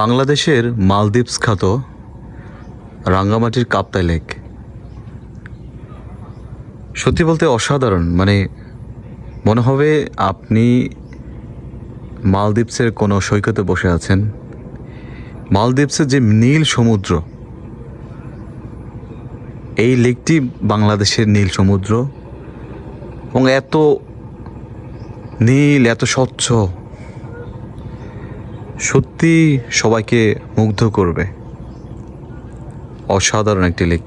বাংলাদেশের মালদ্বীপস খ্যাত রাঙ্গামাটির কাপ্তাই লেক। সত্যি বলতে অসাধারণ মানে মনে হবে আপনি মালদ্বীপসের কোনো সৈকতে বসে আছেন। মালদ্বীপসের যে নীল সমুদ্র, এই লেকটি বাংলাদেশের নীল সমুদ্র। এবং এত নীল, এত স্বচ্ছ সত্যি সবাইকে মুগ্ধ করবে। অসাধারণ একটি লেক